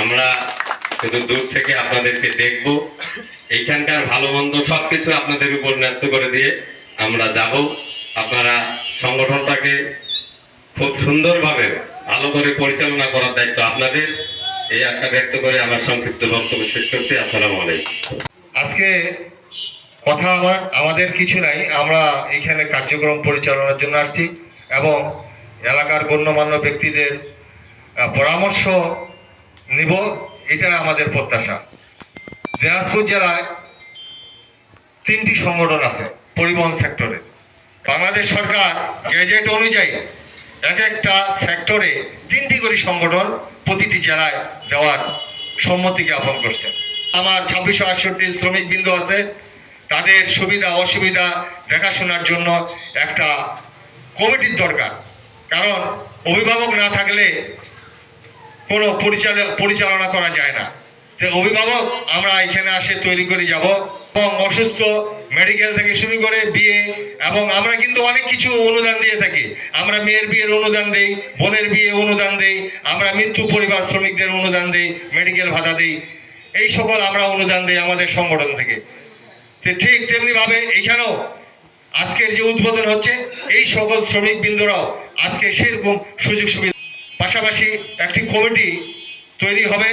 আমরা শুধু দূর থেকে আপনাদেরকে দেখব। এইখানকার ভালো মন্দ সবকিছু আপনাদের উপর ন্যস্ত করে দিয়ে আমরা যাব। আপনারা সংগঠনটাকে খুব সুন্দরভাবে ভালো করে পরিচালনা করার দায়িত্ব আপনাদের। এই আশা ব্যক্ত করে আমার সংক্ষিপ্ত বক্তব্য শেষ করছি। আসসালামু আলাইকুম। আজকে কথা আমার, আমাদের কিছু নাই। আমরা এখানে কার্যক্রম পরিচালনার জন্য আসছি এবং এলাকার গণ্যমান্য ব্যক্তিদের পরামর্শ নিব, এটা আমাদের প্রত্যাশা। দিনাজপুর জেলায় তিনটি সংগঠন আছে, পরিবহন সেক্টরে। বাংলাদেশ সরকার গেজেট অনুযায়ী এক একটা সেক্টরে তিনটি করে সংগঠন প্রতিটি জেলায় দেওয়ার সম্মতি জ্ঞাপন করছে। আমার ছাব্বিশশো আটষট্টি শ্রমিক বিন্দু আছে, তাদের সুবিধা, অসুবিধা দেখাশোনার জন্য একটা কমিটির দরকার। কারণ অভিভাবক না থাকলে কোনো পরিচালনা পরিচালনা করা যায় না। অভিভাবক, আমরা এখানে আসে তৈরি করে যাব এবং অসুস্থ মেডিকেল থেকে শুরু করে বিয়ে এবং আমরা কিন্তু অনেক কিছু অনুদান দিয়ে থাকি। আমরা মেয়ের বিয়ের অনুদান দেই, বোনের বিয়ে অনুদান দেই, আমরা মৃত্যু পরিবার শ্রমিকদের অনুদান দেই মেডিকেল ভাতা দেই। এই সকল আমরা অনুদান দেই আমাদের সংগঠন থেকে। ঠিক তেমনি ভাবে এখানেও আজকের যে উদ্বোধন হচ্ছে, এই সকল শ্রমিক বিন্দুরাও আজকে সেরকম সুযোগ সুবিধা পাশাপাশি একটি কমিটি তৈরি হবে।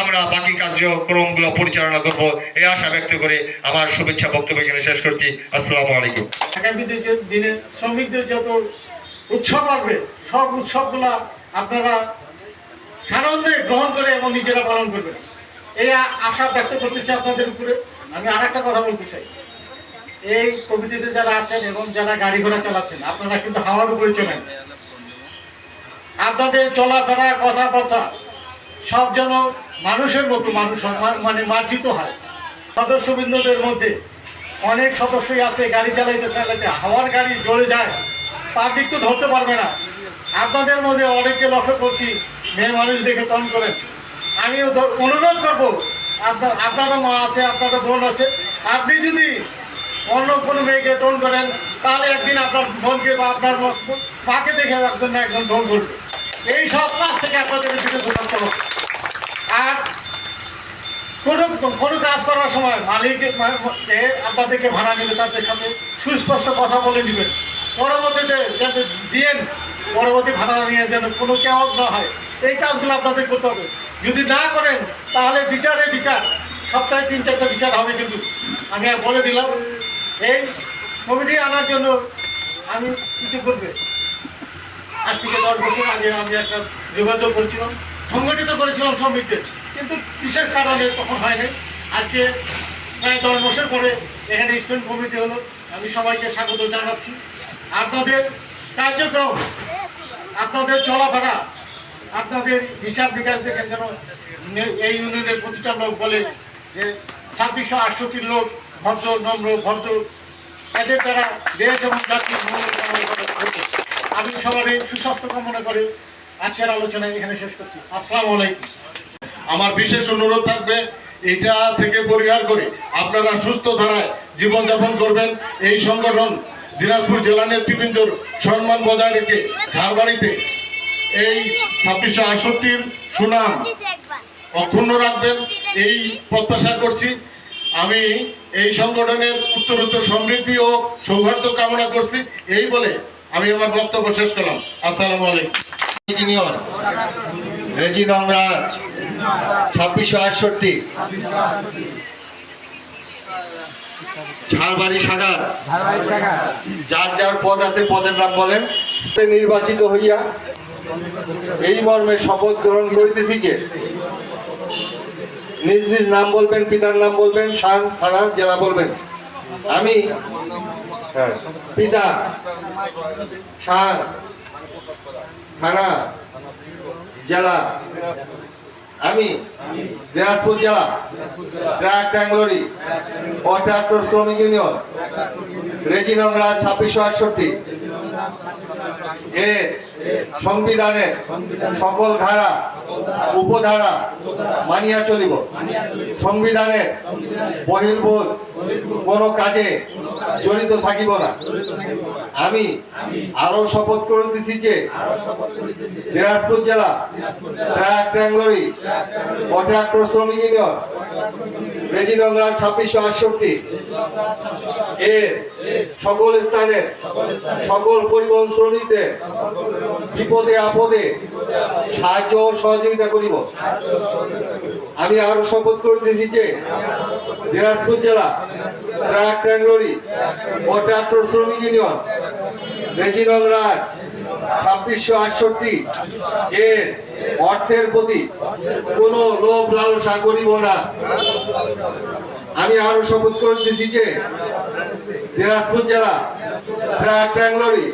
আমরা বাকি কার্যক্রমগুলো পরিচালনা করব এই আশা ব্যক্ত করে আমার শুভেচ্ছা বক্তব্য এখানে শেষ করছি। আসসালামু আলাইকুম। দিনে শ্রমিকদের যত উৎসব আসবে, সব উৎসবগুলা আপনারা সানন্দে গ্রহণ করে এবং নিজেরা পালন করবেন। এই আশা ব্যক্ত করতেছি আপনাদের উপরে। আমি আর একটা কথা বলতে চাই। এই কমিটিতে যারা আছেন এবং যারা গাড়ি ঘোড়া চালাচ্ছেন, আপনারা কিন্তু হাওয়ার উপরে চলেন। আপনাদের চলাফেরা, কথাবার্তা, সব যেন মানুষের মতো মানুষ মানে মার্জিত হয়। সদস্যবৃন্দদের মধ্যে অনেক সদস্যই আছে, গাড়ি চালাইতে চালাইতে, হাওয়ার গাড়ি জ্বলে যায় পাবলিক তো ধরতে পারবে না। আপনাদের মধ্যে অনেককে লক্ষ্য করছি, মেয়ে মানুষ দেখে টন করেন। আমি অনুরোধ করব, আপনার আপনারও মা আছে, আপনারও বোন আছে, আপনি যদি অন্য কোনো মেয়েকে টোন করেন, তাহলে একদিন আপনার বোনকে বা আপনার মাকে দেখে একজন না একজন টোন করবে। এই সব কাজ থেকে আপনাদের বিরত থাকতে আর কোনো কোনো কাজ করার সময় মালিক আপনাদেরকে ভাড়া নেবে তাদের সাথে সুস্পষ্ট কথা বলে নেবেন। পরবর্তীতে যাতে দিয়েন, পরবর্তী ভাড়া নিয়ে যেন কোনো কেউ না হয়। এই কাজগুলো আপনাদের করতে হবে। যদি না করেন, তাহলে বিচারে বিচার। সপ্তাহে তিন চারটা বিচার হবে কিন্তু। আমি বলে দিলাম, এই কমিটি আনার জন্য আমি কিছু করবে আজ থেকে দশ বছর আগে আমি একটা যোগাযোগ করেছিলাম, সংগঠিত করেছিলাম শ্রমিকদের। কিন্তু বিশেষ কারণে তখন হয়নি। আজকে প্রায় দশ বছর পরে এখানে স্টুডেন্ট কমিটি হলো। আমি সবাইকে স্বাগত জানাচ্ছি। আপনাদের কার্যক্রম, আপনাদের চলাফেরা, আপনাদের হিসাব বিকাশ দেখে যেন এই ইউনিয়নের প্রতিটা লোক বলে যে ছাব্বিশশো আটষট্টির লোক ভদ্র, নম্র, ভদ্র। এদের দ্বারা দেশ এবং জাতির আমি সবারই সুস্বাস্থ্য কামনা করে আজকের আলোচনা এখানে শেষ করছি। আসসালামু আলাইকুম। আমার বিশেষ অনুরোধ থাকবে এটা থেকে পরিহার করে আপনারা সুস্থ ধারায় জীবনযাপন করবেন। এই সংগঠন দিনাজপুর জেলা নেতৃবৃন্দর সম্মান বজায় রেখে ঝাড়বাড়িতে এই ছাব্বিশশো আটষট্টির সুনাম অক্ষুণ্ণ রাখবেন, এই প্রত্যাশা করছি। আমি এই সংগঠনের উত্তরোত্তর সমৃদ্ধি ও সৌহার্দ্য কামনা করছি। এই বলে আমি আমার বক্তব্য শেষ করলাম। আসসালামু আলাইকুম। ইঞ্জিনিয়র রেজি নংরাজ ছাব্বিশশো আটষট্টি। ঝাড়বাড়ি সাগার যার যার পদ আছে, পদের নাম বলেন। নির্বাচিত হইয়া এই মর্মে শপথ গ্রহণ করিতেছি যে, নিজ নিজ নাম বলবেন, পিতার নাম বলবেন সাং থানা, জেলা বলবেন। আমি পিতা সাং থানা, জেলা, আমি দিনাজপুর জেলা, ট্রাক ট্যাঙ্গলরি ও ট্রাক্টর শ্রমিক ইউনিয়ন রেজিনংরা ছাব্বিশশো আটষট্টি, এ সংবিধানের সকল ধারা, উপধারা মানিয়া চলিব। সংবিধানের বহির্ভূত কোনো কাজে জড়িত থাকিব না। আমি আরও শপথ করিতেছি যে দিনাজপুর জেলা ট্রাক ট্যাঙ্গলরি কন্ট্রাক্টর শ্রমিক ইউনিয়ন রেজিনগরা ছাব্বিশশো আটষট্টি এর সকল স্থানের সকল পরিবহন শ্রমিকদের বিপদে আপদে সাহায্য ও সহযোগিতা করিব। আমি আরও শপথ করিতেছি যে দিনাজপুর জেলা ট্যাঙ্গলরি ও ট্রাক্টর শ্রমিক ইউনিয়ন, রেজিনং রাজ, ছাব্বিশশো আটষট্টি, এর অর্থের প্রতি কোনো লোভ লালসা করিব না। আমি আরও শপথ করিতেছি যে দিনাজপুর জেলা ট্রাক ট্যাঙ্গলরি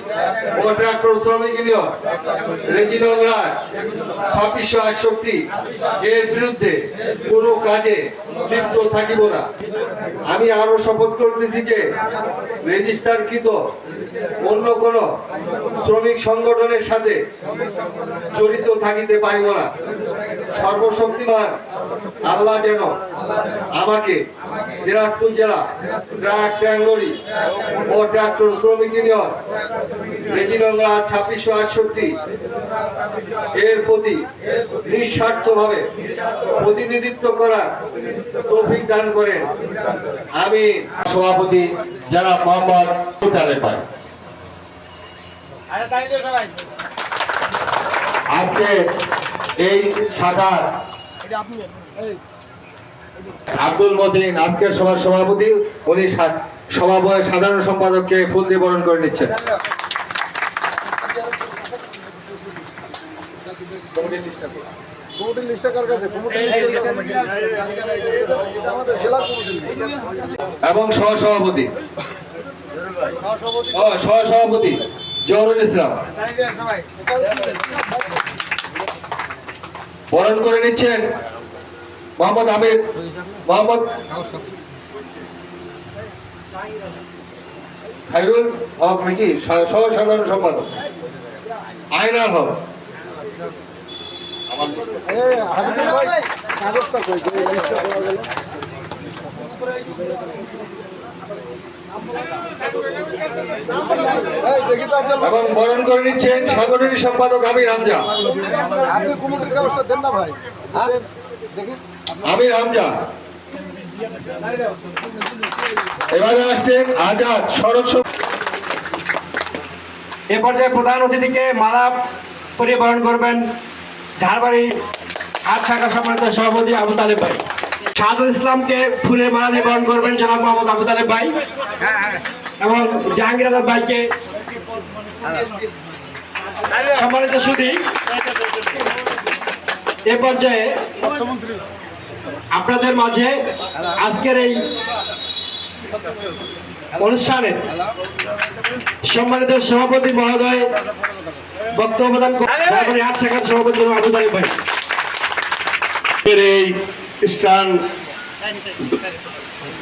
ও ট্রাক্টর শ্রমিক ইউনিয়ন, রেজিনং রাজ, ছাব্বিশশো আটষট্টি, এর বিরুদ্ধে কোনো কাজে লিপ্ত থাকিব না। আমি আরও শপথ করতেছি যে, রেজিস্টারকৃত অন্য কোন শ্রমিক সংগঠনের সাথে জড়িত থাকিতে পারিব না। সর্বশক্তিমান আল্লাহ যেন আমাকে দিনাজপুর জেলা ট্রাক ট্যাঙ্গলরি ও ট্রাক্টর শ্রমিক ইউনিয়ন রেজিনংরা ছাব্বিশশো আটষট্টি এর প্রতি নিঃস্বার্থভাবে প্রতিনিধিত্ব করার তৌফিক দান করেন। আমি সভাপতি যারা মোহাম্মদ পাই আজকে এই শাখার আব্দুল মতিন আজকের সভার সভাপতি, উনি সা- সভাপতি, সাধারণ সম্পাদককে ফুল দিয়ে বরণ করে নিচ্ছেন। কমিটির লিস্টটা কার কাছে? কমিটির লিস্টটা আমাদের জেলা কমিটির এবং সহসভাপতি। সহসভাপতি। জহরুল ইসলাম। বরণ করে নিচ্ছেন মোহাম্মদ আমির মোহাম্মদ খাইরুল হক নাকি সহ সাধারণ সম্পাদক? আয়নাল হক। এবং বরণ করে নিচ্ছেন সাংগঠনিক সম্পাদক না ভাই আমির হামজা। এবারে আসছেন আজাদ সড়ক এ পর্যায়ে প্রধান অতিথিকে মালা পরিবহন করবেন ঝাড়বাড়ি আট শাখা সম্মানিত সভাপতি আবু তালেব ভাই। শাহাদুল ইসলামকে ফুলের মালা দিয়ে বরণ করবেন জনাব মোহাম্মদ আবু তালেব ভাই এবং জাহাঙ্গীর আলম ভাইকে সম্মানিত সুদী এ পর্যায়ে আপনাদের মাঝে আজকের এই অনুষ্ঠানে সম্মানিত সভাপতি মহোদয় বক্তব্য প্রদান করবেন আট শাখার সভাপতি আবু তালেব ভাই। এই ইসলাম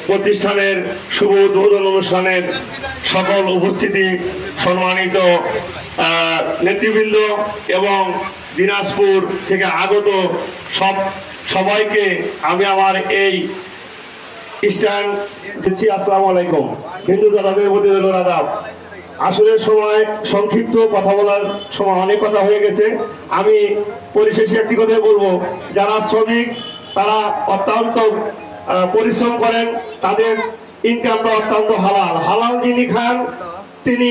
প্রতিষ্ঠানের শুভ উদ্বোধন অনুষ্ঠানের সকল উপস্থিতি সম্মানিত নেতৃবৃন্দ এবং দিনাজপুর থেকে আগত সব সবাইকে আমি আমার এই ইস্টার্ন দিচ্ছি। আসসালামু আলাইকুম। হিন্দু দাদাদের প্রতি রইল আসলে সময় সংক্ষিপ্ত কথা বলার সময় অনেক কথা হয়ে গেছে। আমি পরিশেষে একটি কথাই বলব। যারা শ্রমিক, তারা অত্যন্ত পরিশ্রম করেন, তাদের ইনকামটা অত্যন্ত হালাল। হালাল যিনি খান, তিনি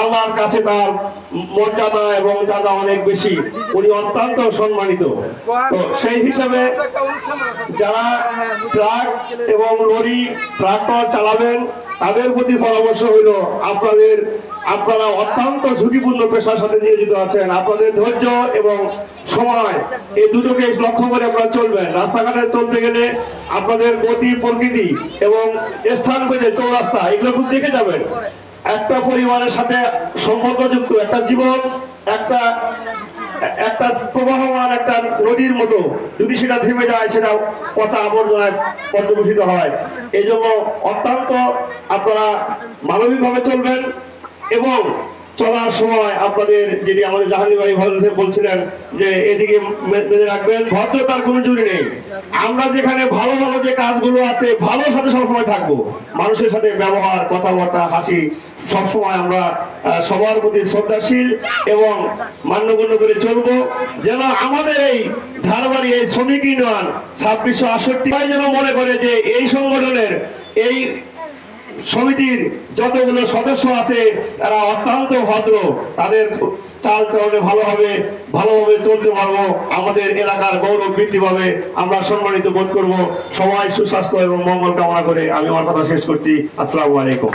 আল্লাহর কাছে তার মর্যাদা এবং চাঁদা অনেক বেশি। উনি অত্যন্ত সম্মানিত। তো সেই হিসাবে যারা ট্রাক এবং লরি ট্রাক্টর চালাবেন তাদের প্রতি পরামর্শ হইল, আপনাদের, আপনারা অত্যন্ত ঝুঁকিপূর্ণ পেশার সাথে নিয়োজিত আছেন। আপনাদের ধৈর্য এবং সময়, এই দুটোকে লক্ষ্য করে আপনারা চলবেন। রাস্তাঘাটে চলতে গেলে আপনাদের গতি, প্রকৃতি এবং স্থান বেঁধে চৌরাস্তা, এগুলো খুব দেখে যাবেন। একটা পরিবারের সাথে সম্পর্কযুক্ত, একটা জীবন, একটা একটা প্রবাহমান একটা নদীর মতো। যদি সেটা থেমে যায়, সেটা পচা আবর্জনায় পর্যবেসিত হয়। এই জন্য অত্যন্ত আপনারা মানবিকভাবে চলবেন এবং চলার সময় আপনাদের যেটি আমাদের জাহাঙ্গীর ভাই ভদ্র বলছিলেন যে এদিকে মেনে রাখবেন, ভদ্রতার কোনো জুড়ি নেই। আমরা যেখানে ভালো ভালো যে কাজগুলো আছে, ভালোর সাথে সবসময় থাকব। মানুষের সাথে ব্যবহার, কথাবার্তা, হাসি, সবসময় আমরা সবার প্রতি শ্রদ্ধাশীল এবং মান্যগণ্য করে চলবো। যেন আমাদের এই ঝাড়বাড়ি এই শ্রমিক ইউনিয়ন ছাব্বিশশো আটষট্টি যেন মনে করে যে এই সংগঠনের এই সমিতির যতগুলো সদস্য আছে, তারা অত্যন্ত ভদ্র। তাদের চাল চলনে ভালো হবে, ভালোভাবে চলতে পারব। আমাদের এলাকার গৌরব বৃদ্ধি পাবে। আমরা সম্মানিত বোধ করব। সবাই সুস্বাস্থ্য এবং মঙ্গল কামনা করে আমি আমার কথা শেষ করছি। আসসালামু আলাইকুম।